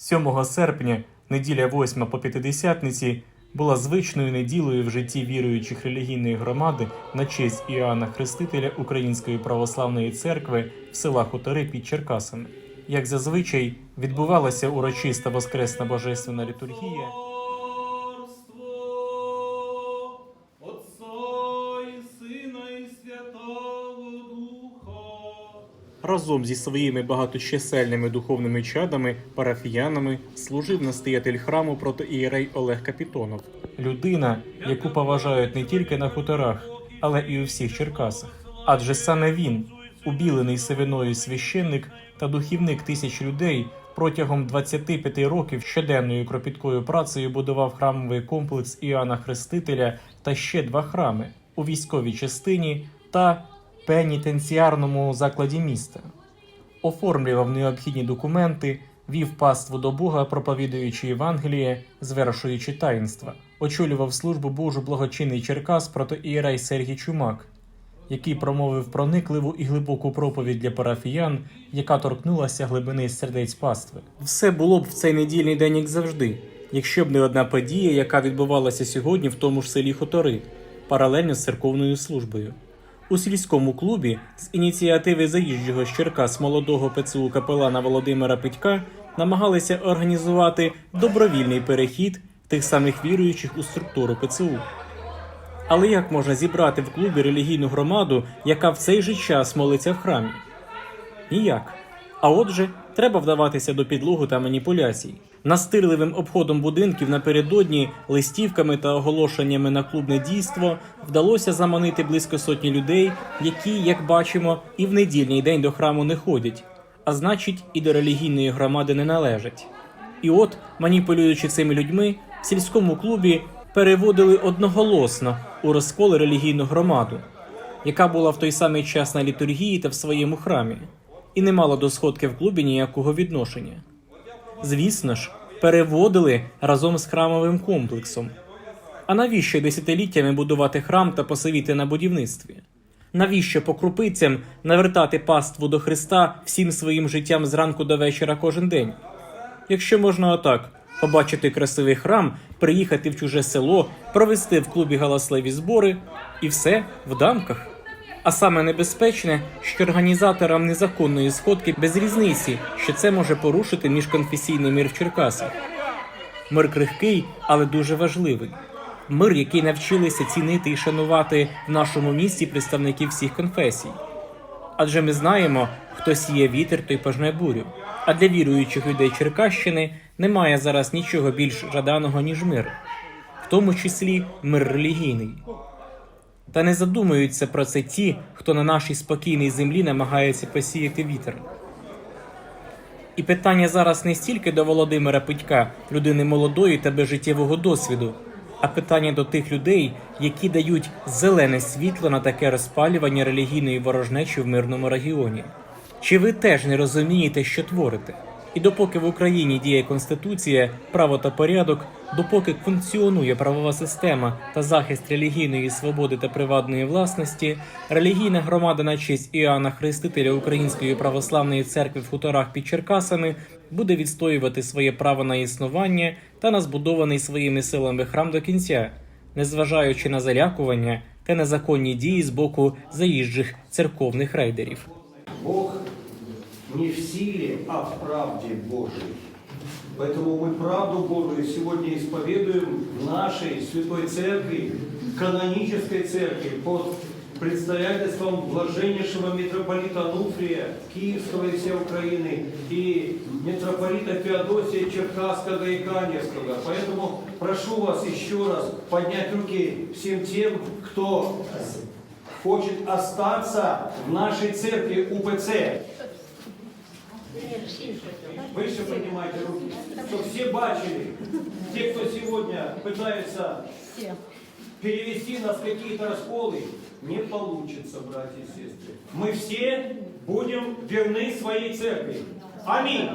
7 серпня, неділя 8 по П'ятидесятниці, була звичною неділею в житті віруючих релігійної громади на честь Іоанна Хрестителя Української православної церкви в села Хутори під Черкасами. Як зазвичай відбувалася урочиста воскресна божественна літургія. Разом зі своїми багаточисельними духовними чадами, парафіянами, служив настоятель храму протоієрей Олег Капітонов. Людина, яку поважають не тільки на хуторах, але і у всіх Черкасах. Адже саме він, убілений сивиною священник та духівник тисяч людей, протягом 25 років щоденною кропіткою працею будував храмовий комплекс Іоанна Хрестителя та ще два храми у військовій частині та пенітенціарному закладі міста. Оформлював необхідні документи, вів паству до Бога, проповідуючи Євангеліє, звершуючи таїнства, очолював службу Божу благочинний Черкас протоієрей Сергій Чумак, який промовив проникливу і глибоку проповідь для парафіян, яка торкнулася глибини сердець пастви. Все було б в цей недільний день, як завжди, якщо б не одна подія, яка відбувалася сьогодні в тому ж селі Хотори, паралельно з церковною службою. У сільському клубі з ініціативи заїжджого з Черкас молодого ПЦУ капелана Володимира Питька намагалися організувати добровільний перехід тих самих віруючих у структуру ПЦУ. Але як можна зібрати в клубі релігійну громаду, яка в цей же час молиться в храмі? Ніяк. А отже, треба вдаватися до підлогу та маніпуляцій. Настирливим обходом будинків напередодні, листівками та оголошеннями на клубне дійство вдалося заманити близько сотні людей, які, як бачимо, і в недільний день до храму не ходять, а значить, і до релігійної громади не належать. І от, маніпулюючи цими людьми, в сільському клубі переводили одноголосно у розкол релігійну громаду, яка була в той самий час на літургії та в своєму храмі, і не мала до сходки в клубі ніякого відношення. Звісно ж, переводили разом з храмовим комплексом. А навіщо десятиліттями будувати храм та посивіти на будівництві? Навіщо по крупицям навертати паству до Христа всім своїм життям зранку до вечора кожен день? Якщо можна отак побачити красивий храм, приїхати в чуже село, провести в клубі галасливі збори і все в дамках. А саме небезпечне, що організаторам незаконної сходки без різниці, що це може порушити міжконфесійний мир в Черкасах. Мир крихкий, але дуже важливий. Мир, який навчилися цінити і шанувати в нашому місті представники всіх конфесій. Адже ми знаємо, хто сіє вітер, той пожне бурю. А для віруючих людей Черкащини немає зараз нічого більш жаданого, ніж мир, в тому числі мир релігійний. Та не задумуються про це ті, хто на нашій спокійній землі намагається посіяти вітер. І питання зараз не стільки до Володимира Питька, людини молодої та без життєвого досвіду, а питання до тих людей, які дають зелене світло на таке розпалювання релігійної ворожнечі в мирному регіоні. Чи ви теж не розумієте, що творите? І допоки в Україні діє конституція, право та порядок, допоки функціонує правова система та захист релігійної свободи та приватної власності, релігійна громада на честь Іоанна Хрестителя Української православної церкви в хуторах під Черкасами буде відстоювати своє право на існування та на збудований своїми силами храм до кінця, незважаючи на залякування та незаконні дії з боку заїжджих церковних рейдерів. Бог не в силе, а в правде Божией. Поэтому мы правду Божию сегодня исповедуем в нашей Святой Церкви, канонической церкви, под предстоятельством блаженнейшего митрополита Ануфрия, Киевского и всей Украины, и митрополита Феодосия Черкасского и Каневского. Поэтому прошу вас еще раз поднять руки всем тем, кто хочет остаться в нашей церкви УПЦ. Выше поднимайте руки, чтобы все бачили. Те, кто сегодня пытается перевести нас в какие-то расколы, не получится, братья и сестры. Мы все будем верны своей церкви. Аминь.